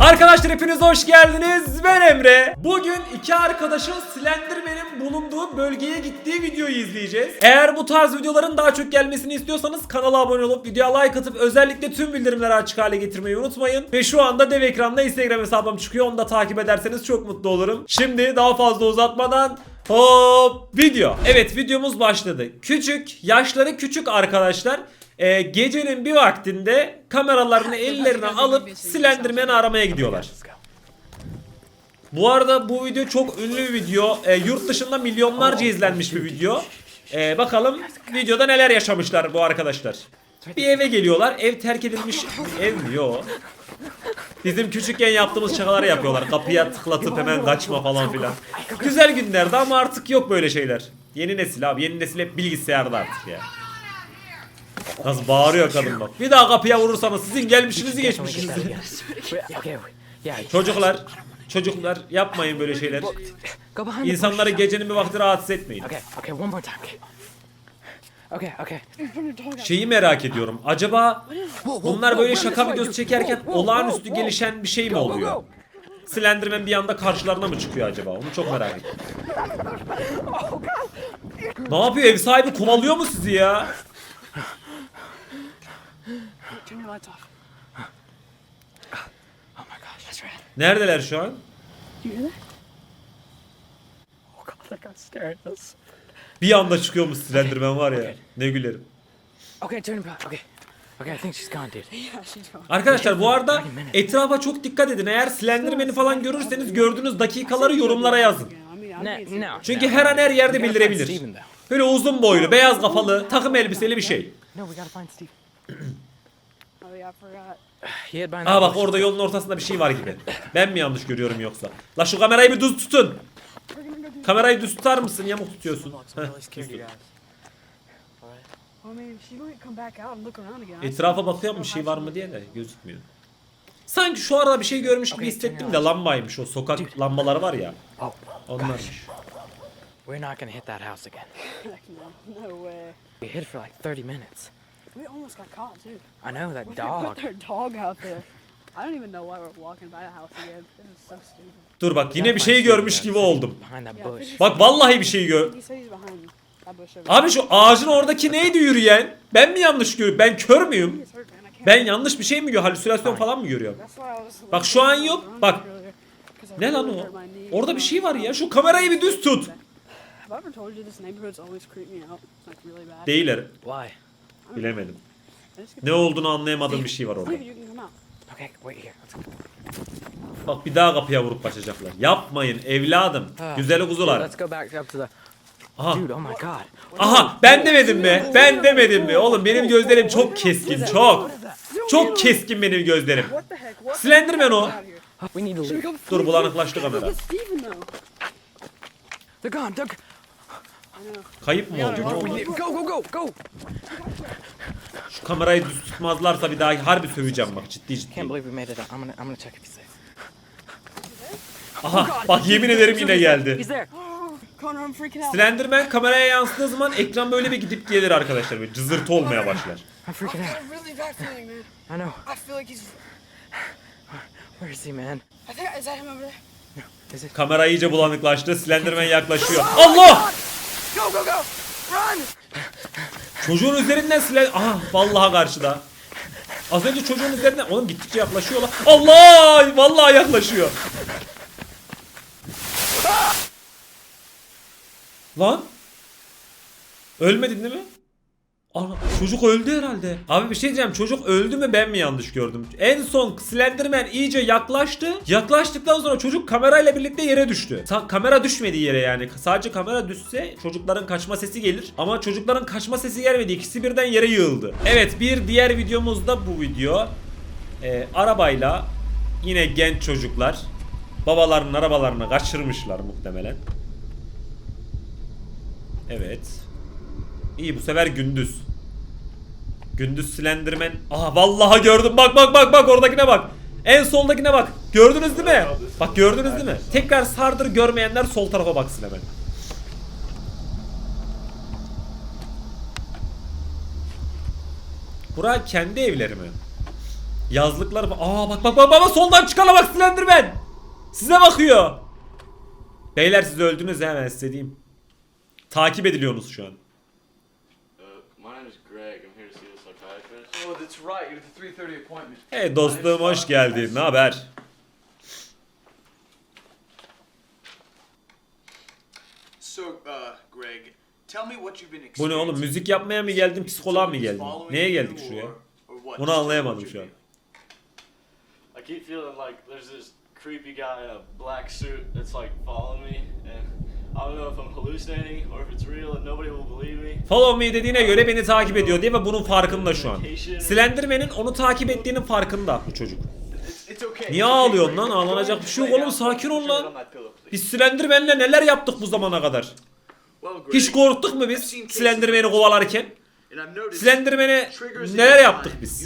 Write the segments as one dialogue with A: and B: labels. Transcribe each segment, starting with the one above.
A: Arkadaşlar hepiniz hoş geldiniz. Ben Emre. Bugün iki arkadaşın Slenderman'in bulunduğu bölgeye gittiği videoyu izleyeceğiz. Eğer bu tarz videoların daha çok gelmesini istiyorsanız kanala abone olup videoya like atıp özellikle tüm bildirimleri açık hale getirmeyi unutmayın. Ve şu anda dev ekranda Instagram hesabım çıkıyor. Onu da takip ederseniz çok mutlu olurum. Şimdi daha fazla uzatmadan Hop video. Evet videomuz başladı. Küçük, yaşları küçük arkadaşlar e, gecenin bir vaktinde kameralarını ellerine alıp Slenderman'i aramaya gidiyorlar. Bu arada bu video çok ünlü bir video. E, yurt dışında milyonlarca izlenmiş bir video. E, bakalım videoda neler yaşamışlar bu arkadaşlar. Bir eve geliyorlar. Ev terk edilmiş. Ev mi? Yok. Bizim küçükken yaptığımız şakaları yapıyorlar. Kapıya tıklatıp hemen kaçma falan filan. Güzel günlerdi ama artık yok böyle şeyler. Yeni nesil abi. Yeni nesil hep bilgisayarda artık ya. Nasıl bağırıyor kadın bak. Bir daha kapıya vurursanız sizin gelmişinizi geçmişinizi. Çocuklar, çocuklar yapmayın böyle şeyler. İnsanları gecenin bir vakti rahatsız etmeyin. Şeyi merak ediyorum. Acaba bunlar böyle şaka videosu çekerken olağanüstü gelişen bir şey mi oluyor? Slenderman bir anda karşılarına mı çıkıyor acaba? Onu çok merak ettim. Ne yapıyor? Ev sahibi kovalıyor mu sizi ya?
B: Turn your lights off.
C: Oh my gosh, that's right.
A: Neredeler şu an?
B: You hear that?
C: Oh god, that guy's staring at us.
A: Bir anda çıkıyormuş Slenderman var ya. Ne gülerim.
C: Okay, turn back. Okay. Okay, I think she's gone, dude.
B: Yeah, she's gone.
A: Arkadaşlar bu arada etrafa çok dikkat edin. Eğer Slenderman'i falan görürseniz gördüğünüz dakikaları yorumlara yazın.
C: No, no.
A: Çünkü her an her yerde bildirebilir. Böyle uzun boylu, beyaz kafalı, takım elbiseli bir şey.
C: No, we gotta find Steven.
A: Aa
C: that
A: bak orada yolun ortasında bir şey var gibi. Ben mi yanlış görüyorum yoksa? La şu kamerayı bir düz tutun. Kamerayı düz tutar mısın? Yamuk tutuyorsun. Heh, düz tut.
B: Around again.
A: Etrafa bakıyorum bir şey var mı diye de gözükmüyor. Sanki şu arada bir şey görmüş gibi hissettim de lambaymış o sokak lambaları var ya.
C: Oh,
A: Onlarmış.
C: we're not gonna hit that house again.
B: Heck no, no way.
C: We hid for like 30 minutes.
B: We almost got caught too.
C: I know that
B: With
C: dog.
B: their dog out there. I don't even know why we're walking by the house again. This is so stupid.
A: Dur bak yine bir şey görmüş gibi oldum. Bak vallahi bir şey gör. Abi şu ağacın oradaki neydi yürüyen? Ben mi yanlış görüyorum? Ben kör müyüm? Ben yanlış bir şey mi görüyorum? Halüsinasyon falan mı görüyorum? Bak şu an yok. Bak. Ne lan o? Orada bir şey var ya. Şu kamerayı bir düz tut. Değiller.
C: Why?
A: Bilemedim. Ne olduğunu anlayamadığım bir şey var orada. Bak bir daha kapıya vurup kaçacaklar. Yapmayın evladım. Güzel kuzular. Aha.
C: Dude, oh my god.
A: Aha ben demedim mi? Ben demedim mi? Oğlum benim gözlerim çok keskin. Çok. Çok keskin benim gözlerim. Slenderman o. Dur bulanıklaştı kamera.
C: They're gone. They're.
A: Kayıp mı oldu?
C: Go, go, go, go.
A: Şu kamerayı düz tutmazlarsa bir daha harbi söveceğim bak ciddi
C: Can't
A: ciddi.
C: believe we made it. out. I'm gonna. I'm gonna check if he's safe.
A: Aha bak yemin ederim yine geldi.
C: He's there.
B: Oh, Connor, I'm freaking out.
A: Slenderman kameraya yansıdığı zaman ekran böyle bir gidip gelir arkadaşlar. Böyle cızırtı olmaya başlar.
C: I'm freaking out.
B: really man.
C: I know.
B: I feel like he's.
C: Where is he, man?
B: I think is that him over there?
C: Is it?
A: Kamera iyice bulanıklaştı. Slenderman yaklaşıyor. Allah!
B: Go go go! Run!
A: Çocuğun üzerinden silen... Aha vallahi karşıda. Az önce çocuğun üzerinden... Oğlum gittikçe yaklaşıyorlar. Allah! Vallahi yaklaşıyor. Lan? Ölmedin değil mi? Ana, çocuk öldü herhalde. Abi bir şey diyeceğim. Çocuk öldü mü ben mi yanlış gördüm? En son Slenderman iyice yaklaştı. Yaklaştıktan sonra çocuk kamerayla birlikte yere düştü. Sa- kamera düşmedi yere yani. Sadece kamera düşse çocukların kaçma sesi gelir. Ama çocukların kaçma sesi gelmedi. İkisi birden yere yığıldı. Evet bir diğer videomuzda bu video. Ee, arabayla yine genç çocuklar babalarının arabalarını kaçırmışlar muhtemelen. Evet. İyi bu sefer gündüz. Gündüz Slenderman. Aha vallahi gördüm. Bak bak bak bak oradakine bak. En soldakine bak. Gördünüz değil mi? Bak gördünüz değil mi? Tekrar sardır görmeyenler sol tarafa baksın hemen. Bura kendi evleri mi? Yazlıklar Aa bak bak bak bak soldan çıkana bak Slenderman. Size bakıyor. Beyler siz öldünüz hemen size diyeyim. Takip ediliyorsunuz şu an.
D: Uh, my name is Greg. I'm here to see the psychiatrist.
C: Oh, that's right. You're the 3:30 appointment.
A: Hey dostum hoş geldin. Ne haber?
E: So, uh, Greg, tell me what you've been
A: Bu ne oğlum? Müzik yapmaya mı geldin, psikoloğa mı geldin? Neye geldik şuraya? Bunu anlayamadım şu an.
D: I keep feeling like there's this creepy guy in a black suit that's like following me, and
A: Follow me dediğine göre beni takip ediyor diye ve bunun farkında şu an. Slenderman'in onu takip ettiğinin farkında bu çocuk. Niye ağlıyorsun lan? Ağlanacak bir şey yok oğlum. Sakin ol lan. Biz Slenderman'le neler yaptık bu zamana kadar? Hiç korktuk mu biz Slenderman'i kovalarken? Slenderman'e neler yaptık biz?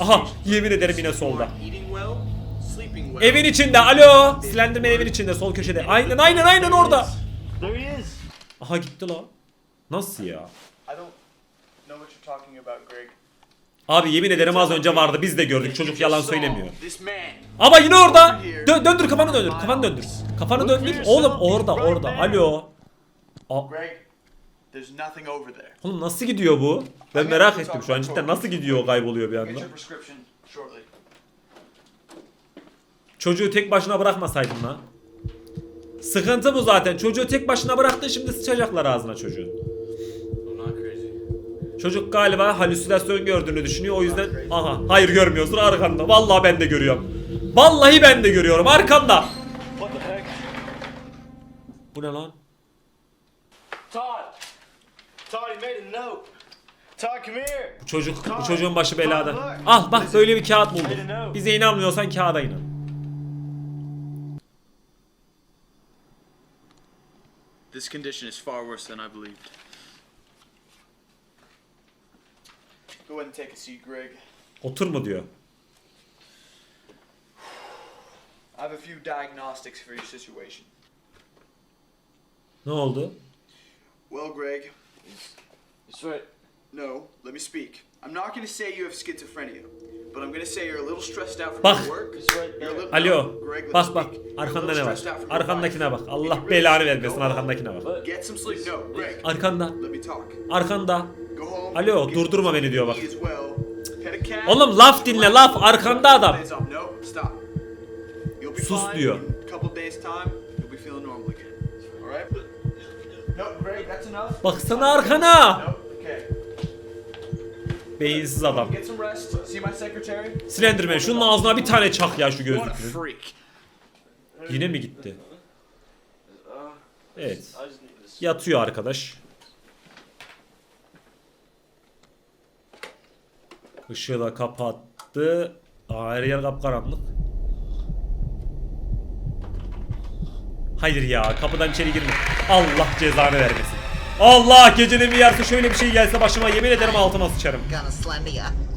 A: Aha yemin ederim yine solda. Evin içinde alo. Slenderman evin içinde sol köşede. Aynen aynen aynen orada. Aha gitti la. Nasıl ya? Abi yemin ederim az önce vardı biz de gördük çocuk yalan söylemiyor. Ama yine orada. Dö- döndür kafanı döndür. Kafanı döndür. Kafanı döndür. Oğlum orada orada. Alo. A-. Oğlum nasıl gidiyor bu? Ben merak ettim şu an cidden nasıl gidiyor kayboluyor bir anda. Çocuğu tek başına bırakmasaydın lan. Sıkıntı bu zaten. Çocuğu tek başına bıraktın şimdi sıçacaklar ağzına çocuğun. Çocuk galiba halüsinasyon gördüğünü düşünüyor o yüzden aha hayır görmüyorsun arkanda. Vallahi ben de görüyorum. Vallahi ben de görüyorum arkanda. Bu ne lan?
D: Todd. Todd, made a note.
A: Bu çocuk bu çocuğun başı belada. Al bak böyle bir kağıt buldum. Bize inanmıyorsan kağıda inan.
E: This condition is far worse than I believed. Go ahead and take a seat, Greg.
A: Otur mu diyor.
E: I have a few diagnostics for your situation.
A: Ne oldu?
E: Well, Greg,
D: That's right.
E: no, let me speak. I'm not going to say you have schizophrenia, but I'm going to say you're a little stressed out from
A: Bak.
E: your work.
D: It's right
E: You're a
D: there.
E: little,
A: Alo.
E: Greg,
A: Bak bak.
E: speak. You're a
A: Arkanda ne var?
E: stressed out from your
A: Arkandakine
E: wife.
A: bak. Allah belanı vermesin arkandakine bak.
D: But
E: Get some sleep. No, Greg,
A: Arkanda.
E: let me talk.
A: Arkanda.
E: Go home.
A: Alo,
E: get
A: durdurma beni diyor bak.
E: eat as well. Pet a cat.
A: Oğlum laf dinle, laf. Arkanda adam.
E: No, stop. You'll be
A: Sus
E: fine
A: diyor.
E: in a couple days time. You'll be feeling normal again. All right? No, Greg, that's enough.
A: Baksana arkana.
E: No, okay.
A: Beyinsiz adam. Slenderman şunun ağzına bir tane çak ya şu gözlüklü. Yine mi gitti?
D: Uh,
A: Evet. Yatıyor arkadaş. Işığı da kapattı. Aa, her yer kapkaranlık. Hayır ya kapıdan içeri girme. Allah cezanı vermesin. Allah gecenin bir yarısı şöyle bir şey gelse başıma yemin ederim altıma sıçarım.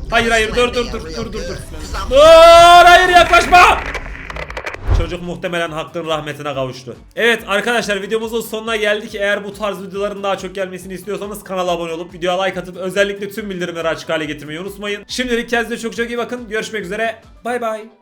A: Hayır hayır dur dur dur dur dur dur. Dur hayır yaklaşma. Çocuk muhtemelen hakkın rahmetine kavuştu. Evet arkadaşlar videomuzun sonuna geldik. Eğer bu tarz videoların daha çok gelmesini istiyorsanız kanala abone olup videoya like atıp özellikle tüm bildirimleri açık hale getirmeyi unutmayın. Şimdilik kendinize çok çok iyi bakın. Görüşmek üzere. Bay bay.